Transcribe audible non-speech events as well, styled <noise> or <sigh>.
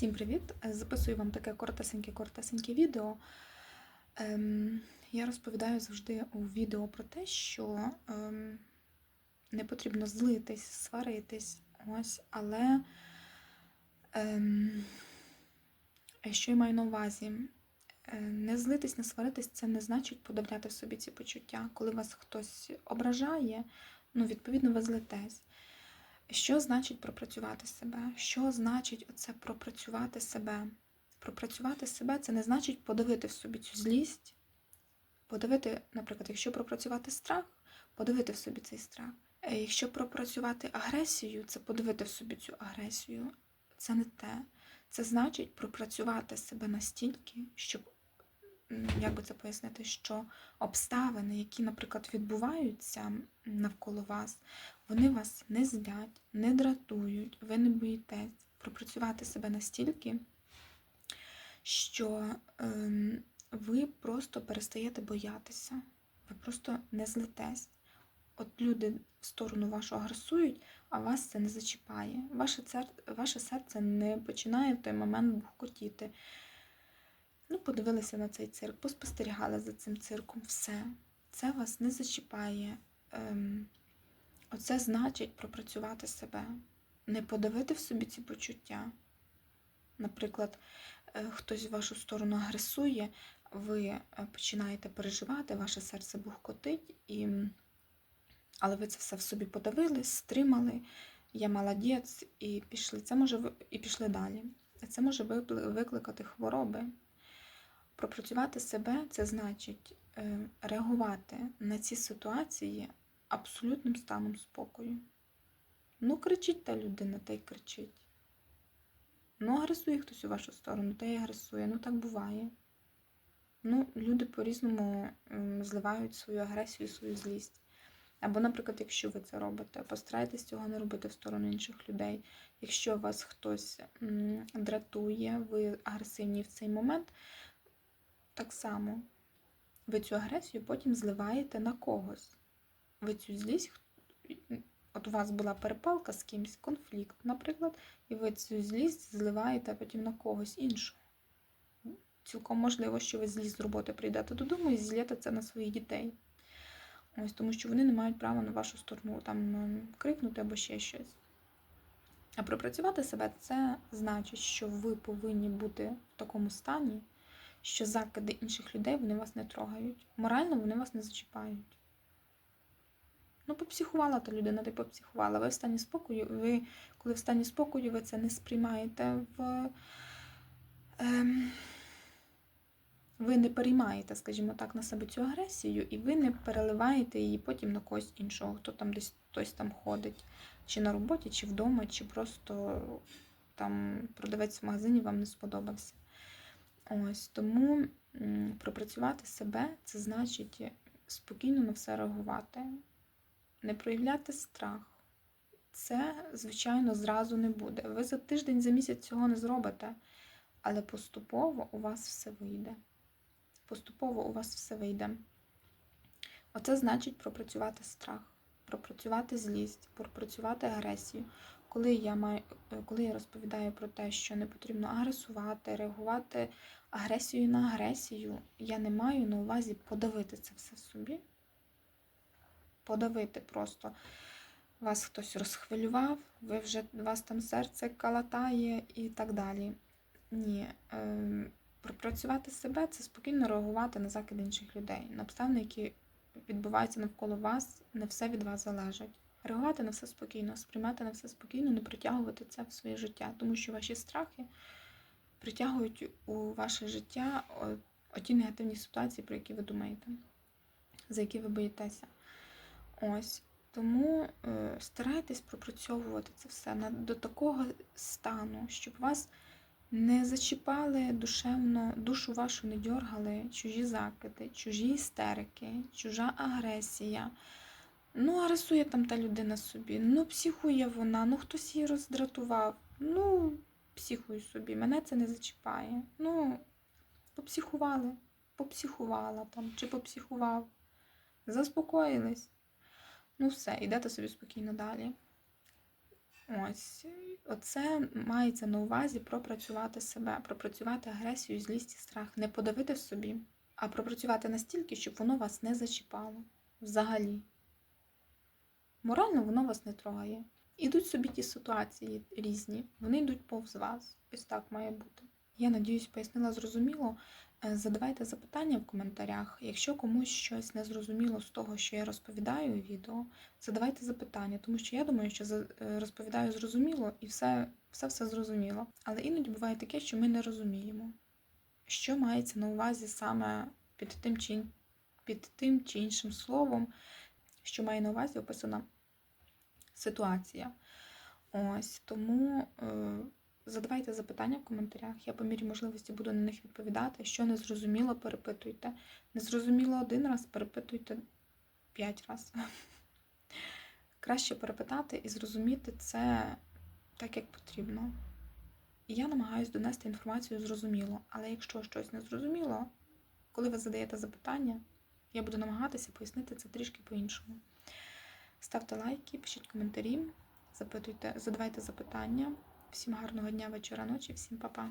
Всім привіт! Е, Записую вам таке коротесеньке-коротесеньке відео. Ем, я розповідаю завжди у відео про те, що ем, не потрібно злитись, сваритись, ось, але ем, що я маю на увазі? Е, Не злитись, не сваритись це не значить подавляти в собі ці почуття. Коли вас хтось ображає, ну, відповідно, ви злитесь. Що значить пропрацювати себе? Що значить оце пропрацювати себе? Пропрацювати себе це не значить подавити в собі цю злість, подавити, наприклад, якщо пропрацювати страх, подавити в собі цей страх. Е, Якщо пропрацювати агресію, це подавити в собі цю агресію. Це не те. Це значить пропрацювати себе настільки, щоб, як би це пояснити, що обставини, які, наприклад, відбуваються навколо вас, вони вас не злять, не дратують, ви не боїтесь пропрацювати себе настільки, що ем, ви просто перестаєте боятися, ви просто не злитесь. От люди в сторону вашу агресують, а вас це не зачіпає. Ваше, цер... Ваше серце не починає в той момент бухкотіти. Ну, подивилися на цей цирк, поспостерігали за цим цирком, все. Це вас не зачіпає. Ем... Оце значить пропрацювати себе, не подавити в собі ці почуття. Наприклад, е, хтось в вашу сторону агресує, ви е, починаєте переживати, ваше серце бухкотить, і... але ви це все в собі подавили, стримали, я молодець, і пішли. Це може і пішли далі. Це може викликати хвороби. Пропрацювати себе це значить е, реагувати на ці ситуації абсолютним станом спокою. Ну, кричить та людина, та й кричить. Ну, агресує хтось у вашу сторону, та й агресує. Ну, так буває. Ну, люди по-різному зливають свою агресію, свою злість. Або, наприклад, якщо ви це робите, постарайтесь цього не робити в сторону інших людей. Якщо вас хтось дратує, ви агресивні в цей момент, так само ви цю агресію потім зливаєте на когось ви цю злість, от у вас була перепалка з кимось, конфлікт, наприклад, і ви цю злість зливаєте потім на когось іншого. Цілком можливо, що ви злість з роботи прийдете додому і зілєте це на своїх дітей. Ось, тому що вони не мають права на вашу сторону там крикнути або ще щось. А пропрацювати себе це значить, що ви повинні бути в такому стані, що закиди інших людей вони вас не трогають. Морально вони вас не зачіпають. Ну, попсихувала та людина, ти попсихувала. Ви в стані спокою, ви, коли в стані спокою, ви це не сприймаєте в. Ем, ви не переймаєте, скажімо так, на себе цю агресію, і ви не переливаєте її потім на когось іншого, хто там десь хтось там ходить, чи на роботі, чи вдома, чи просто там продавець в магазині вам не сподобався. Ось тому пропрацювати себе це значить спокійно на все реагувати не проявляти страх. Це, звичайно, зразу не буде. Ви за тиждень, за місяць цього не зробите, але поступово у вас все вийде. Поступово у вас все вийде. Оце значить пропрацювати страх, пропрацювати злість, пропрацювати агресію. Коли я маю, коли я розповідаю про те, що не потрібно агресувати, реагувати агресією на агресію, я не маю на увазі подавити це все собі подавити просто. Вас хтось розхвилював, ви вже вас там серце калатає і так далі. Ні. Е, пропрацювати себе це спокійно реагувати на закиди інших людей, на обставини, які відбуваються навколо вас, не все від вас залежить. Реагувати на все спокійно, сприймати на все спокійно, не притягувати це в своє життя, тому що ваші страхи притягують у ваше життя оті негативні ситуації, про які ви думаєте, за які ви боїтеся. Ось. Тому е, старайтесь пропрацьовувати це все до такого стану, щоб вас не зачіпали душевно, душу вашу не дьоргали чужі закиди, чужі істерики, чужа агресія. Ну, агресує там та людина собі, ну, психує вона, ну хтось її роздратував. Ну, психуй собі, мене це не зачіпає. Ну, попсихували, попсихувала там, чи попсихував. Заспокоїлись. Ну, все, йдете собі спокійно далі. Ось, оце мається на увазі пропрацювати себе, пропрацювати агресію, злість і страх, не подавити собі, а пропрацювати настільки, щоб воно вас не зачіпало взагалі. Морально воно вас не трогає. Ідуть собі ті ситуації різні, вони йдуть повз вас. Ось так має бути. Я надіюсь, пояснила зрозуміло. Е, Задавайте запитання в коментарях. Якщо комусь щось не зрозуміло з того, що я розповідаю у відео, задавайте запитання, тому що я думаю, що е, розповідаю зрозуміло і все, все все зрозуміло. Але іноді буває таке, що ми не розуміємо, що мається на увазі саме під тим чи, під тим чи іншим словом, що має на увазі описана ситуація. Ось тому е, задавайте запитання в коментарях. Я по мірі можливості буду на них відповідати. Що не зрозуміло, перепитуйте. Не зрозуміло один раз, перепитуйте п'ять разів. <laughs> Краще перепитати і зрозуміти це так, як потрібно. І я намагаюся донести інформацію зрозуміло, але якщо щось не зрозуміло, коли ви задаєте запитання, я буду намагатися пояснити це трішки по-іншому. Ставте лайки, пишіть коментарі, запитуйте, задавайте запитання. Всім гарного дня, вечора, ночі, всім па-па.